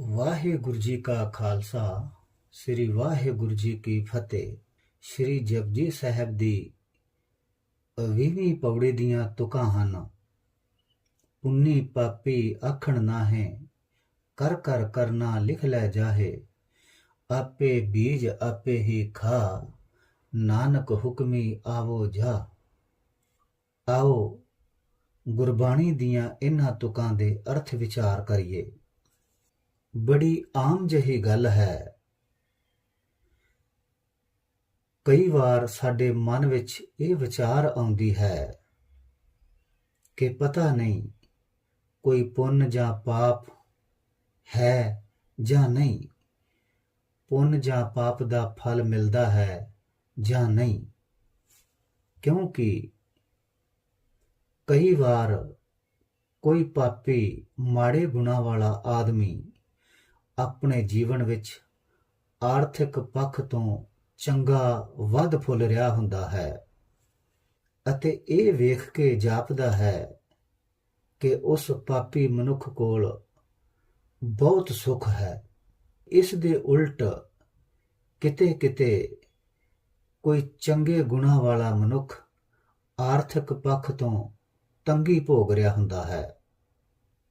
ਵਾਹਿਗੁਰੂ ਜੀ ਕਾ ਖਾਲਸਾ, ਸ੍ਰੀ ਵਾਹਿਗੁਰੂ ਜੀ ਕੀ ਫਤਿਹ। ਸ੍ਰੀ ਜਪਜੀ ਸਾਹਿਬ ਦੀ 20ਵੀਂ ਪੌੜੀ ਦੀਆਂ ਤੁਕਾਂ ਹਨ। ਪੁੰਨੀ ਪਾਪੀ ਆਖਣ ਨਾਹੇ, ਕਰ ਕਰ ਕਰਨਾ ਲਿਖ ਲੈ ਜਾਹੇ। ਆਪੇ ਬੀਜ ਆਪੇ ਹੀ ਖਾ, ਨਾਨਕ ਹੁਕਮੀ ਆਵੋ ਜਾ। ਆਓ ਗੁਰਬਾਣੀ ਦੀਆਂ ਇਹਨਾਂ ਤੁਕਾਂ ਦੇ ਅਰਥ ਵਿਚਾਰ ਕਰੀਏ। ਬੜੀ ਆਮ ਜਿਹੀ ਗੱਲ ਹੈ। ਕਈ ਵਾਰ ਸਾਡੇ ਮਨ ਵਿੱਚ ਇਹ ਵਿਚਾਰ ਆਉਂਦੀ ਹੈ ਕਿ ਪਤਾ ਨਹੀਂ ਕੋਈ ਪੁੰਨ ਜਾਂ ਪਾਪ ਹੈ ਜਾਂ ਨਹੀਂ। ਪੁੰਨ ਜਾਂ ਪਾਪ ਦਾ ਫਲ ਮਿਲਦਾ ਹੈ ਜਾਂ ਨਹੀਂ। ਕਿਉਂਕਿ ਕਈ ਵਾਰ ਕੋਈ ਪਾਪੀ ਮਾੜੇ ਗੁਣਾ ਵਾਲਾ ਆਦਮੀ ਆਪਣੇ ਜੀਵਨ ਵਿੱਚ ਆਰਥਿਕ ਪੱਖ ਤੋਂ ਚੰਗਾ ਵੱਧ ਫੁੱਲ ਰਿਹਾ ਹੁੰਦਾ ਹੈ ਅਤੇ ਇਹ ਵੇਖ ਕੇ ਜਾਪਦਾ ਹੈ ਕਿ ਉਸ ਪਾਪੀ ਮਨੁੱਖ ਕੋਲ ਬਹੁਤ ਸੁੱਖ ਹੈ। ਇਸ ਦੇ ਉਲਟ ਕਿਤੇ ਕਿਤੇ ਕੋਈ ਚੰਗੇ ਗੁਣਾ ਵਾਲਾ ਮਨੁੱਖ ਆਰਥਿਕ ਪੱਖ ਤੋਂ ਤੰਗੀ ਭੋਗ ਰਿਹਾ ਹੁੰਦਾ ਹੈ।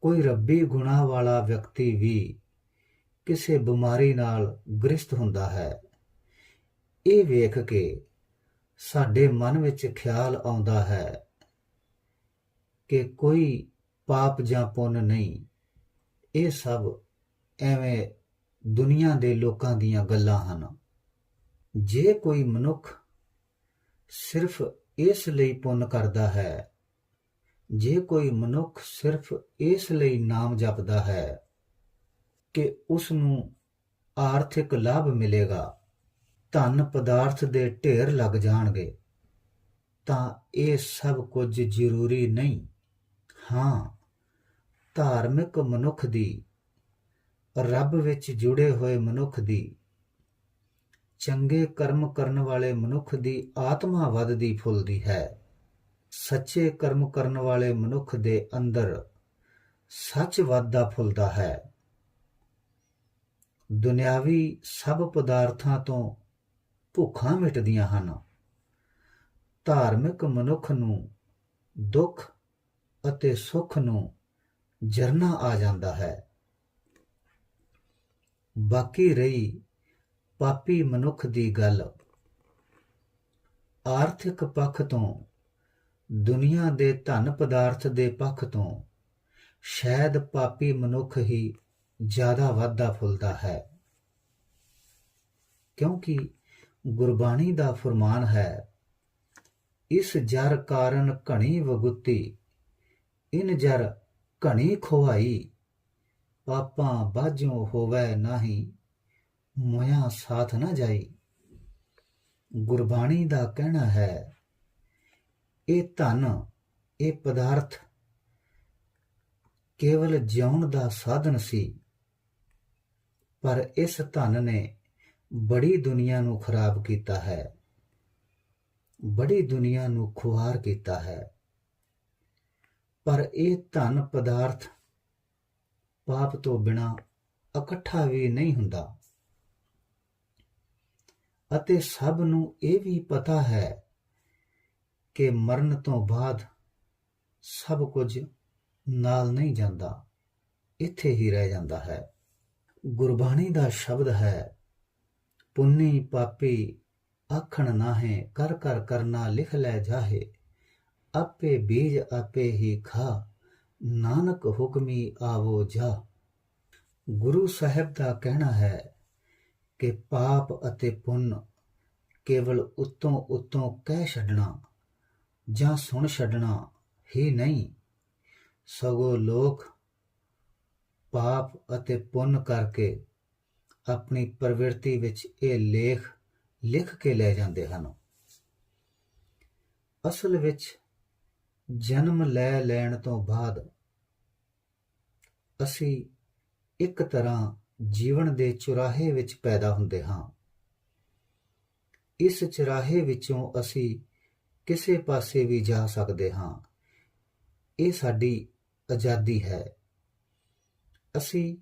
ਕੋਈ ਰੱਬੀ ਗੁਣਾ ਵਾਲਾ ਵਿਅਕਤੀ ਵੀ ਕਿਸੇ ਬਿਮਾਰੀ ਨਾਲ ਗ੍ਰਸਤ ਹੁੰਦਾ ਹੈ। ਇਹ ਵੇਖ ਕੇ ਸਾਡੇ ਮਨ ਵਿੱਚ ਖਿਆਲ ਆਉਂਦਾ ਹੈ ਕਿ ਕੋਈ ਪਾਪ ਜਾਂ ਪੁੰਨ ਨਹੀਂ, ਇਹ ਸਭ ਐਵੇਂ ਦੁਨੀਆ ਦੇ ਲੋਕਾਂ ਦੀਆਂ ਗੱਲਾਂ ਹਨ। ਜੇ ਕੋਈ ਮਨੁੱਖ ਸਿਰਫ ਇਸ ਲਈ ਪੁੰਨ ਕਰਦਾ ਹੈ, ਜੇ ਕੋਈ ਮਨੁੱਖ ਸਿਰਫ ਇਸ ਲਈ ਨਾਮ ਜਪਦਾ ਹੈ ਕਿ ਉਸ ਨੂੰ ਆਰਥਿਕ ਲਾਭ ਮਿਲੇਗਾ। ਧਨ ਪਦਾਰਥ ਦੇ ਢੇਰ ਲੱਗ ਜਾਣਗੇ। ਤਾਂ ਇਹ ਸਭ ਕੁਝ ਜ਼ਰੂਰੀ ਨਹੀਂ। ਹਾਂ, ਧਾਰਮਿਕ ਮਨੁੱਖ ਦੀ, ਰੱਬ ਵਿੱਚ ਜੁੜੇ ਹੋਏ ਮਨੁੱਖ ਦੀ, ਚੰਗੇ ਕਰਮ ਕਰਨ ਵਾਲੇ ਮਨੁੱਖ ਦੀ ਆਤਮਾ ਵੱਧਦੀ ਫੁੱਲਦੀ ਹੈ। ਸੱਚੇ ਕਰਮ ਕਰਨ ਵਾਲੇ ਮਨੁੱਖ ਦੇ ਅੰਦਰ ਸੱਚ ਵੱਧਦਾ ਫੁੱਲਦਾ ਹੈ। ਦੁਨਿਆਵੀ ਸਭ ਪਦਾਰਥਾਂ ਤੋਂ ਭੁੱਖਾਂ ਮਿਟਦੀਆਂ ਹਨ। ਧਾਰਮਿਕ ਮਨੁੱਖ ਨੂੰ ਦੁੱਖ ਅਤੇ ਸੁੱਖ ਨੂੰ ਜਰਨਾ ਆ ਜਾਂਦਾ ਹੈ। ਬਾਕੀ ਰਹੀ ਪਾਪੀ ਮਨੁੱਖ ਦੀ ਗੱਲ। ਆਰਥਿਕ ਪੱਖ ਤੋਂ, ਦੁਨੀਆ ਦੇ ਧਨ ਪਦਾਰਥ ਦੇ ਪੱਖ ਤੋਂ ਸ਼ਾਇਦ ਪਾਪੀ ਮਨੁੱਖ ਹੀ ਜ਼ਿਆਦਾ ਵਾਧਾ ਫੁੱਲਦਾ ਹੈ। ਕਿਉਂਕਿ ਗੁਰਬਾਣੀ ਦਾ ਫਰਮਾਨ ਹੈ, ਇਸ ਜਰ ਕਾਰਨ ਘਣੀ ਵਗੁੱਤੀ, ਇਨ ਜਰ ਘਣੀ ਖੁਆਈ, ਪਾਪਾਂ ਬਾਝੋਂ ਹੋਵੇ ਨਾਹੀ ਮੋਇਆ ਸਾਥ ਨਾ ਜਾਈ। ਗੁਰਬਾਣੀ ਦਾ ਕਹਿਣਾ ਹੈ, ਇਹ ਧਨ, ਇਹ ਪਦਾਰਥ ਕੇਵਲ ਜਿਉਣ ਦਾ ਸਾਧਨ ਸੀ। ਪਰ ਇਸ ਧਨ ਨੇ ਬੜੀ ਦੁਨੀਆ ਨੂੰ ਖਰਾਬ ਕੀਤਾ ਹੈ। ਬੜੀ ਦੁਨੀਆ ਨੂੰ ਖੁਆਰ ਕੀਤਾ ਹੈ। ਪਰ ਇਹ ਧਨ ਪਦਾਰਥ ਪਾਪ ਤੋਂ ਬਿਨਾ ਇਕੱਠਾ ਵੀ ਨਹੀਂ ਹੁੰਦਾ। ਅਤੇ ਸਭ ਨੂੰ ਇਹ ਵੀ ਪਤਾ ਹੈ ਕਿ ਮਰਨ ਤੋਂ ਬਾਅਦ ਸਭ ਕੁਝ ਨਾਲ ਨਹੀਂ ਜਾਂਦਾ, ਇੱਥੇ ਹੀ ਰਹਿ ਜਾਂਦਾ ਹੈ। ਗੁਰਬਾਣੀ ਦਾ ਸ਼ਬਦ ਹੈ, ਪੁੰਨੀ ਪਾਪੀ ਆਖਣ ਨਾਹੇ ਕਰ ਕਰ ਕਰਨਾ ਲਿਖ ਲੈ ਜਾਹੇ, ਆਪੇ ਬੀਜ ਆਪੇ ਹੀ ਖਾ, ਨਾਨਕ ਹੁਕਮੀ ਆਵੋ ਜਾ। ਗੁਰੂ ਸਾਹਿਬ ਦਾ ਕਹਿਣਾ ਹੈ ਕਿ ਪਾਪ ਅਤੇ ਪੁੰਨ ਕੇਵਲ ਉਤੋਂ ਉਤੋਂ ਕਹਿ ਛੱਡਣਾ ਜਾਂ ਸੁਣ ਛੱਡਣਾ ਹੀ ਨਹੀਂ। ਸਗੋਂ ਲੋਕ ਪਾਪ ਅਤੇ ਪੁੰਨ ਕਰਕੇ ਆਪਣੀ ਪ੍ਰਵਿਰਤੀ ਵਿੱਚ ਇਹ ਲੇਖ ਲਿਖ ਕੇ ਲੈ ਜਾਂਦੇ ਹਨ। ਅਸਲ ਵਿੱਚ ਜਨਮ ਲੈ ਲੈਣ ਤੋਂ ਬਾਅਦ ਅਸੀਂ ਇੱਕ ਤਰ੍ਹਾਂ ਜੀਵਨ ਦੇ ਚੁਰਾਹੇ ਵਿੱਚ ਪੈਦਾ ਹੁੰਦੇ ਹਾਂ। ਇਸ ਚੁਰਾਹੇ ਵਿੱਚੋਂ ਅਸੀਂ ਕਿਸੇ ਪਾਸੇ ਵੀ ਜਾ ਸਕਦੇ ਹਾਂ। ਇਹ ਸਾਡੀ ਆਜ਼ਾਦੀ ਹੈ। ਅਸੀਂ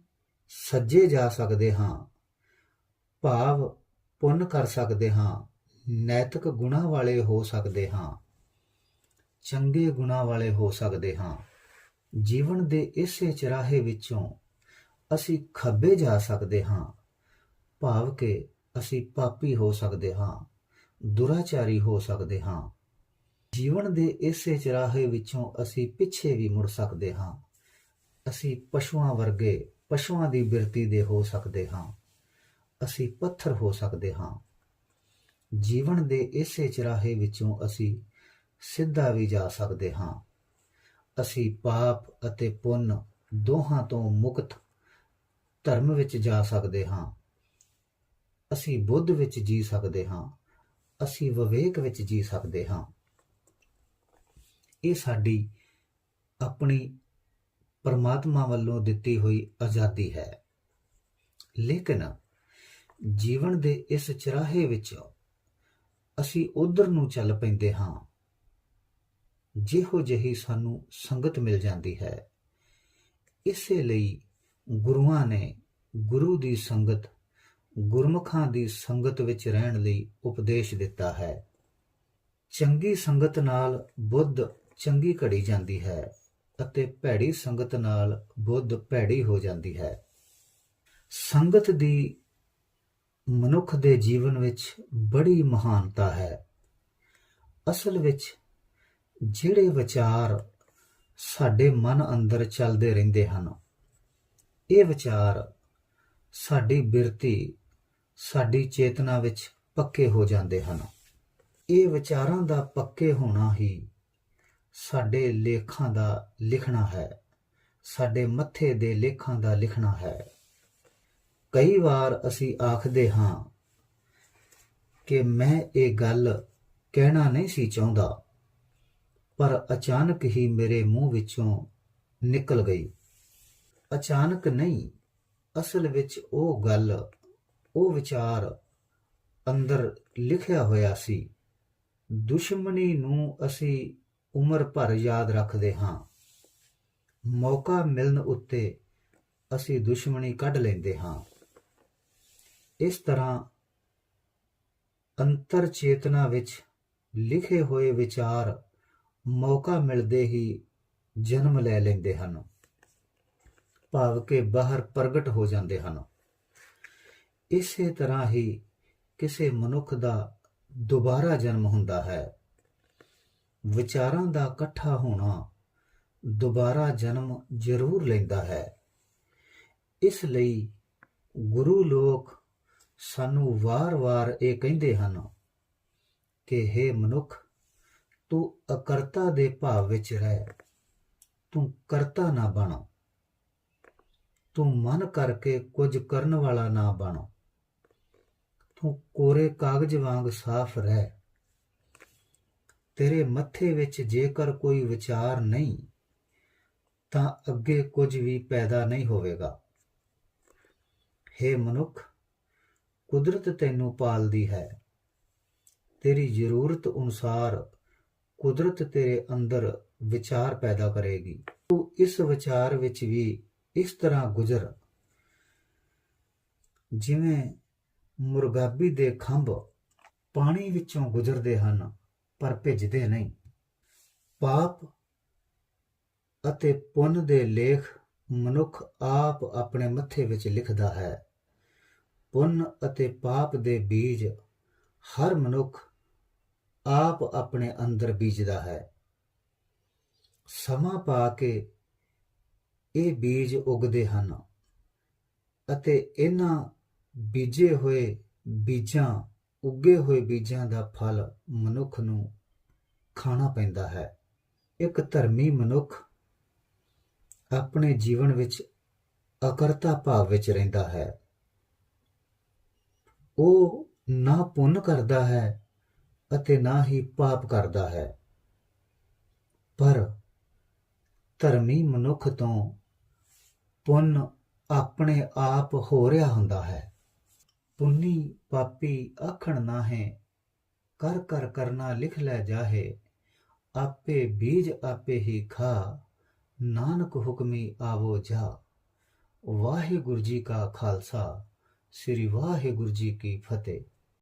ਸੱਜੇ ਜਾ ਸਕਦੇ ਹਾਂ, ਭਾਵ ਪੁੰਨ ਕਰ ਸਕਦੇ ਹਾਂ, ਨੈਤਿਕ ਗੁਣਾਂ ਵਾਲੇ ਹੋ ਸਕਦੇ ਹਾਂ, ਚੰਗੇ ਗੁਣਾਂ ਵਾਲੇ ਹੋ ਸਕਦੇ ਹਾਂ। ਜੀਵਨ ਦੇ ਇਸੇ ਚਰਾਹੇ ਵਿੱਚੋਂ ਅਸੀਂ ਖੱਬੇ ਜਾ ਸਕਦੇ ਹਾਂ, ਭਾਵ ਕਿ ਅਸੀਂ ਪਾਪੀ ਹੋ ਸਕਦੇ ਹਾਂ, ਦੁਰਾਚਾਰੀ ਹੋ ਸਕਦੇ ਹਾਂ। ਜੀਵਨ ਦੇ ਇਸੇ ਚਰਾਹੇ ਵਿੱਚੋਂ ਅਸੀਂ ਪਿੱਛੇ ਵੀ ਮੁੜ ਸਕਦੇ ਹਾਂ। ਅਸੀਂ ਪਸ਼ੂਆਂ ਵਰਗੇ ਪਸ਼ੂਆਂ ਦੀ ਬਿਰਤੀ ਦੇ ਹੋ ਸਕਦੇ ਹਾਂ। ਅਸੀਂ ਪੱਥਰ ਹੋ ਸਕਦੇ ਹਾਂ। ਜੀਵਨ ਦੇ ਇਸੇ ਚਰਾਹੇ ਵਿੱਚੋਂ ਅਸੀਂ ਸਿੱਧਾ ਵੀ ਜਾ ਸਕਦੇ ਹਾਂ। ਅਸੀਂ ਪਾਪ ਅਤੇ ਪੁੰਨ ਦੋਹਾਂ ਤੋਂ ਮੁਕਤ ਧਰਮ ਵਿੱਚ ਜਾ ਸਕਦੇ ਹਾਂ। ਅਸੀਂ ਬੁੱਧ ਵਿੱਚ ਜੀ ਸਕਦੇ ਹਾਂ। ਅਸੀਂ ਵਿਵੇਕ ਵਿੱਚ ਜੀ ਸਕਦੇ ਹਾਂ। ਇਹ ਸਾਡੀ ਆਪਣੀ ਪਰਮਾਤਮਾ ਵੱਲੋਂ ਦਿੱਤੀ ਹੋਈ ਆਜ਼ਾਦੀ ਹੈ। ਲੇਕਿਨ ਜੀਵਨ ਦੇ ਇਸ ਚਰਾਹੇ ਵਿੱਚ ਅਸੀਂ ਉਧਰ ਨੂੰ ਚੱਲ ਪੈਂਦੇ ਹਾਂ। ਜਿਹੋ ਜਿਹੀ ਸਾਨੂੰ ਸੰਗਤ ਮਿਲ ਜਾਂਦੀ ਹੈ। ਇਸੇ ਲਈ ਗੁਰੂਆਂ ਨੇ ਗੁਰੂ ਦੀ ਸੰਗਤ, ਗੁਰਮੁਖਾਂ ਦੀ ਸੰਗਤ ਵਿੱਚ ਰਹਿਣ ਲਈ ਉਪਦੇਸ਼ ਦਿੱਤਾ ਹੈ। ਚੰਗੀ ਸੰਗਤ ਨਾਲ ਬੁੱਧ ਚੰਗੀ ਘੜੀ ਜਾਂਦੀ ਹੈ। ਅਤੇ ਭੈੜੀ ਸੰਗਤ ਨਾਲ ਬੁੱਧ ਭੈੜੀ ਹੋ ਜਾਂਦੀ ਹੈ। ਸੰਗਤ ਦੀ ਮਨੁੱਖ ਦੇ ਜੀਵਨ ਵਿੱਚ ਬੜੀ ਮਹਾਨਤਾ ਹੈ। ਅਸਲ ਵਿੱਚ ਜਿਹੜੇ ਵਿਚਾਰ ਸਾਡੇ ਮਨ ਅੰਦਰ ਚੱਲਦੇ ਰਹਿੰਦੇ ਹਨ, ਇਹ ਵਿਚਾਰ ਸਾਡੀ ਬਿਰਤੀ, ਸਾਡੀ ਚੇਤਨਾ ਵਿੱਚ ਪੱਕੇ ਹੋ ਜਾਂਦੇ ਹਨ। ਇਹ ਵਿਚਾਰਾਂ ਦਾ ਪੱਕੇ ਹੋਣਾ ਹੀ ਸਾਡੇ ਲੇਖਾਂ ਦਾ ਲਿਖਣਾ ਹੈ। ਸਾਡੇ ਮੱਥੇ ਦੇ ਲੇਖਾਂ ਦਾ ਲਿਖਣਾ ਹੈ। ਕਈ ਵਾਰ ਅਸੀਂ ਆਖਦੇ ਹਾਂ ਕਿ ਮੈਂ ਇਹ ਗੱਲ ਕਹਿਣਾ ਨਹੀਂ ਸੀ ਚਾਹੁੰਦਾ, ਪਰ ਅਚਾਨਕ ਹੀ ਮੇਰੇ ਮੂੰਹ ਵਿੱਚੋਂ ਨਿਕਲ ਗਈ। ਅਚਾਨਕ ਨਹੀਂ, ਅਸਲ ਵਿੱਚ ਉਹ ਗੱਲ, ਉਹ ਵਿਚਾਰ ਅੰਦਰ ਲਿਖਿਆ ਹੋਇਆ ਸੀ। ਦੁਸ਼ਮਣੀ ਨੂੰ ਅਸੀਂ ਉਮਰ ਭਰ ਯਾਦ ਰੱਖਦੇ ਹਾਂ। ਮੌਕਾ ਮਿਲਣ ਉੱਤੇ ਅਸੀਂ ਦੁਸ਼ਮਣੀ ਕੱਢ ਲੈਂਦੇ ਹਾਂ। ਇਸ ਤਰ੍ਹਾਂ ਅੰਤਰ ਚੇਤਨਾ ਵਿੱਚ ਲਿਖੇ ਹੋਏ ਵਿਚਾਰ ਮੌਕਾ ਮਿਲਦੇ ਹੀ ਜਨਮ ਲੈ ਲੈਂਦੇ ਹਨ। ਭਾਵ ਕਿ ਬਾਹਰ ਪ੍ਰਗਟ ਹੋ ਜਾਂਦੇ ਹਨ। ਇਸੇ ਤਰ੍ਹਾਂ ਹੀ ਕਿਸੇ ਮਨੁੱਖ ਦਾ ਦੁਬਾਰਾ ਜਨਮ ਹੁੰਦਾ ਹੈ। ਵਿਚਾਰਾਂ ਦਾ ਇਕੱਠਾ ਹੋਣਾ ਦੁਬਾਰਾ ਜਨਮ ਜ਼ਰੂਰ ਲੈਂਦਾ ਹੈ। ਇਸ ਲਈ ਗੁਰੂ ਲੋਕ ਸਾਨੂੰ ਵਾਰ-ਵਾਰ ਇਹ ਕਹਿੰਦੇ ਹਨ ਕਿ हे ਮਨੁੱਖ, ਤੂੰ ਅਕਰਤਾ ਦੇ ਭਾਵ ਵਿੱਚ ਰਹਿ। ਤੂੰ ਕਰਤਾ ਨਾ ਬਣ। ਤੂੰ ਮਨ ਕਰਕੇ ਕੁਝ ਕਰਨ ਵਾਲਾ ਨਾ ਬਣ। ਤੂੰ ਕੋਰੇ ਕਾਗਜ਼ ਵਾਂਗ ਸਾਫ਼ ਰਹਿ। ਤੇਰੇ ਮੱਥੇ ਵਿੱਚ ਜੇਕਰ ਕੋਈ ਵਿਚਾਰ ਨਹੀਂ, ਤਾਂ ਅੱਗੇ ਕੁਝ ਵੀ ਪੈਦਾ ਨਹੀਂ ਹੋਵੇਗਾ। हे ਮਨੁੱਖ, ਕੁਦਰਤ ਤੈਨੂੰ ਪਾਲਦੀ ਹੈ। ਤੇਰੀ ਜ਼ਰੂਰਤ ਅਨੁਸਾਰ ਕੁਦਰਤ ਤੇਰੇ ਅੰਦਰ ਵਿਚਾਰ ਪੈਦਾ ਕਰੇਗੀ। ਤੂੰ ਇਸ ਵਿਚਾਰ ਵਿੱਚ ਵੀ ਇਸ ਤਰ੍ਹਾਂ ਗੁਜ਼ਰ, ਜਿਵੇਂ ਮੁਰਗਾਬੀ ਦੇ ਖੰਭ ਪਾਣੀ ਵਿੱਚੋਂ ਗੁਜ਼ਰਦੇ ਹਨ। ਪਰ ਭਿੱਜਦੇ ਨਹੀਂ। ਪਾਪ ਅਤੇ ਪੁੰਨ ਦੇ ਲੇਖ ਮਨੁੱਖ ਆਪ ਆਪਣੇ ਮੱਥੇ ਵਿੱਚ ਲਿਖਦਾ ਹੈ। ਪੁੰਨ ਅਤੇ ਪਾਪ ਦੇ ਬੀਜ ਹਰ ਮਨੁੱਖ ਆਪ ਆਪਣੇ ਅੰਦਰ ਬੀਜਦਾ ਹੈ। ਸਮਾਂ ਪਾ ਕੇ ਇਹ ਬੀਜ ਉਗਦੇ ਹਨ ਅਤੇ ਇਹਨਾਂ ਬੀਜੇ ਹੋਏ ਬੀਜਾਂ ਉੱਗੇ ਹੋਏ ਬੀਜਾਂ ਦਾ ਫਲ ਮਨੁੱਖ ਨੂੰ ਖਾਣਾ ਪੈਂਦਾ ਹੈ। ਇੱਕ ਧਰਮੀ ਮਨੁੱਖ ਆਪਣੇ ਜੀਵਨ ਵਿੱਚ ਅਕਰਤਾ ਭਾਵ ਵਿੱਚ ਰਹਿੰਦਾ ਹੈ। ਉਹ ਨਾ ਪੁੰਨ ਕਰਦਾ ਹੈ ਅਤੇ ਨਾ ਹੀ ਪਾਪ ਕਰਦਾ ਹੈ। ਪਰ ਧਰਮੀ ਮਨੁੱਖ ਤੋਂ ਪੁੰਨ ਆਪਣੇ ਆਪ ਹੋ ਰਿਹਾ ਹੁੰਦਾ ਹੈ। ਪੁੰਨੀ ਪਾਪੀ ਆਖਣ ਨਾ ਹੈ ਕਰ ਕਰ ਕਰਨਾ ਲਿਖ ਲੈ ਜਾਹੇ, ਆਪੇ ਬੀਜ ਆਪੇ ਹੀ ਖਾ, ਨਾਨਕ ਹੁਕਮੀ ਆਵੋ ਜਾ। ਵਾਹਿਗੁਰੂ ਜੀ ਕਾ ਖਾਲਸਾ, ਸ੍ਰੀ ਵਾਹਿਗੁਰੂ ਜੀ ਕੀ ਫਤਿਹ।